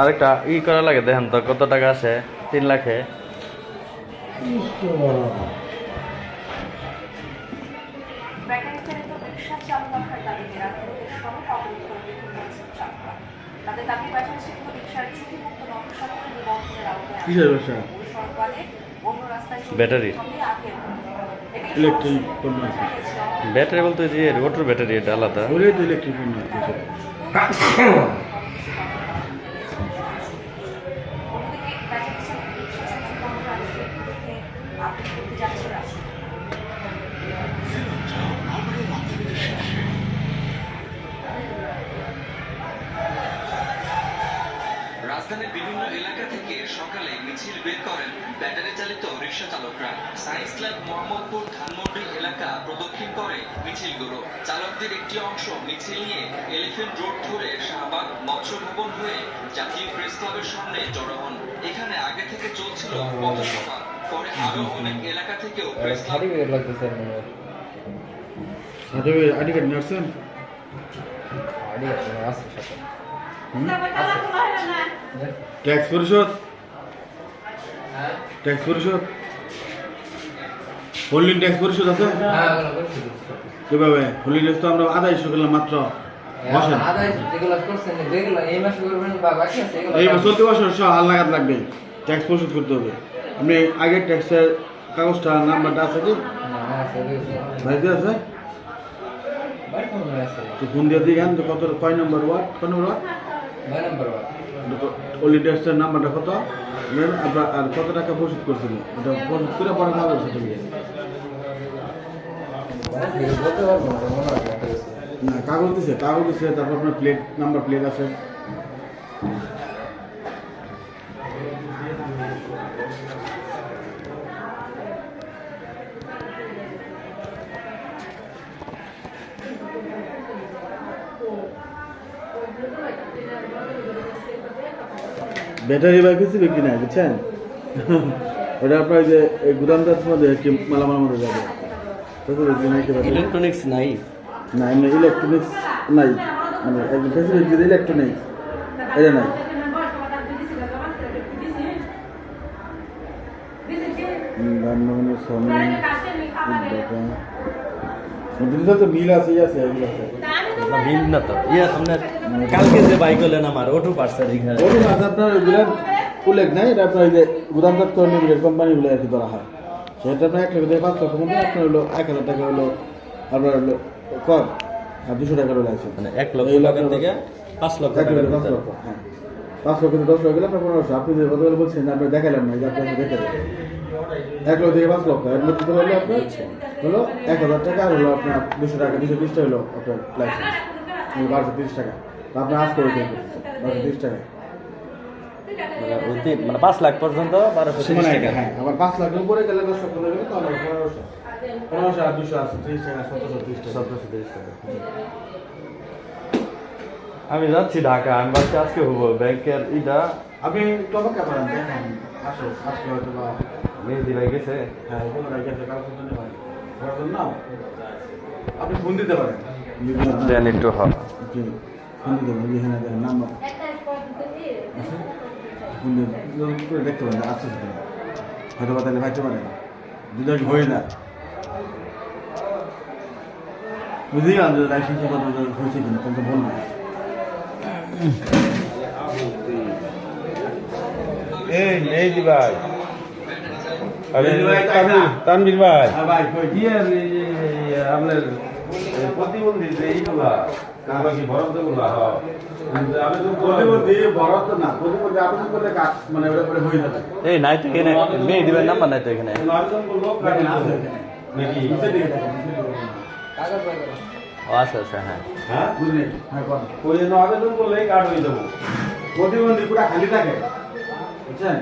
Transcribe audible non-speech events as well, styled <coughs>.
আরেকটা ই করা লাগে দেখেন তো কত টাকা আছে তিন লাখে। ব্যাটারি কিসের ব্যবসা? ইলেকট্রিক পণ্য। ব্যাটারি বলতে যে ওটার ব্যাটারি এটা আলাদা। ইলেকট্রিক পণ্য <coughs> <coughs> কিসের? অন্যদিকে ব্যাটারি চালিত রিক্সা চালানো বন্ধ রাখতে বিরুদ্ধে আপিল করতে যাচ্ছে রাষ্ট্র রাজধানীর বিভিন্ন এলাকা থেকে সকালে মিছিল বের করেন ব্যাটারি চালিত রিক্সা চালকরা। সায়েন্স ল্যাব মোহাম্মদপুর ধানমন্ডি এলাকা প্রদক্ষিণ করে মিছিলগুলো। চালকদের একটি অংশ মিছিল নিয়ে এলিফেন্ট রোড ধরে শাহবাগ মৎস্য ভবন হয়ে জাতীয় প্রেস ক্লাবের সামনে জড়ো হন। এখানে আগে থেকে চলছিল পথসভা পরে আরও অনেক এলাকা থেকেও প্রেস ক্লাব সার্টিফিকেট আইডি নিয়ে আসছেন? ট্যাক্স পরিশোধ? ট্যাক্স পরিশোধ? হোল্ডিং ট্যাক্স পরিশোধ আছে? কীভাবে? হোল্ডিং ট্যাক্স তো আমরা আদায় ইস্যু করলাম মাত্র। বসেন। এই বছর চলতি বছর সব হাল লাগাত লাগবে। ট্যাক্স পরিশোধ করতে হবে। আপনি ট্যাক্সের কাগজটা নাম্বারটা আছে কি? বাড়িতে আছে? তো ফোন দিয়ে দিয়ে তো কত কয় নম্বর ওয়ার্ড? কয় নম্বর ওয়ার্ড? ওলি ট্যাক্সের নাম্বারটা কত? আর কত টাকা পরিশোধ করছিল এটা পরিশোধ করে পরে কাগজ সার্টিফিকেট না, কাগজ দিছে কাগজ দিছে, তারপর আপনার প্লেট নাম্বার প্লেট আছে। ব্যাটারি বাইক হচ্ছে বিক্রি নাই বুঝছেন? ওটা আপনার যে এই গুদামদার মধ্যে একটি মালামাল মধ্যে যাবে। নাই ইলেকট্রনিক্স নাই? না এমনি ইলেকট্রনিক্স নাই। মানে একদম ফেসিলিটি যদি ইলেকট্রনিক্স এটা নাই। সরঞ্জাম তো মিল আছে আছে এগুলো আছে। ভিন্ন না তো। ইয়ে আপনার কালকে যে বাইক হলেন আমার ওটু পার্সার এখানে। মাছ আপনার উল্লেখ নাই এটা আপনার ওই যে গুদামজাত করে লিমিটেড কোম্পানিগুলো আর কি ধরা হয়। সেটা আপনার এক লক্ষ থেকে পাঁচ লক্ষ মধ্যে আপনার হলো এক হাজার টাকা হলো আপনার হলো কর আর দুশো হলো আছে মানে এক লক্ষ থেকে পাঁচ লক্ষ এক লক্ষ পাঁচ লক্ষ। হ্যাঁ পাঁচ লক্ষ দশ লক্ষ গেলে আপনার পনেরোশো। আপনি যে কতগুলো বলছেন আপনি দেখালাম না যে আপনি দেখে দেবেন এক লক্ষ থেকে পাঁচ লক্ষ। এর মধ্যে হলো আপনার হলো এক হাজার টাকা আর হলো আপনার দুশো টাকা দুশো তিরিশ টাকা হলো আপনার লাইসেন্স বারোশো তিরিশ টাকা। আপনি আজ করে দেবেন বারোশো তিরিশ টাকা। মানে মানে পাঁচ লাখ পর্যন্ত বারোশো তিরিশ সীমানা টাকা। হ্যাঁ আবার পাঁচ লাখের উপরে গেলে দশ লক্ষ গেলে তাহলে পনেরোশো। পনেরোশো আর দুশো আছে ত্রিশ টাকা সতেরোশো ত্রিশ টাকা। সতেরোশো তিরিশ টাকা। আমি যাচ্ছি ঢাকা আমি ভাবছি আজকে হব ব্যাংকের ইটা আপনি একটু অপেক্ষা দেখেন আসো আজকে হয়তো বা মেহেদি ভাই গেছে? হ্যাঁ ওর নাও। আপনি ফোন দিতে পারেন। দেন একটু হয়। জি ফোন দিতে পারেন। এখানে দেখেন নাম্বার। ফোন দিয়ে দেখতে পারেন সেটা হয়তো বা তাহলে ভাইতে পারেন। আর হয়ে না বুঝলি না লাইসেন্সের কথা হয়েছে কিনা তখন তো এই মেহেদি ভাই। আরে মেহেদি ভাই, আপনার প্রতিবন্ধী যে এইগুলা এই নাই তো এখানে মেহেদি ভাইয়ের নাম্বার নাই তো এখানে। আচ্ছা আচ্ছা হ্যাঁ। হ্যাঁ? বুঝলেন হ্যাঁ ওই জন্য আবেদন করলেই কার্ড হয়ে যাব। প্রতিবন্ধী পুরা খালি থাকে। বুঝছেন?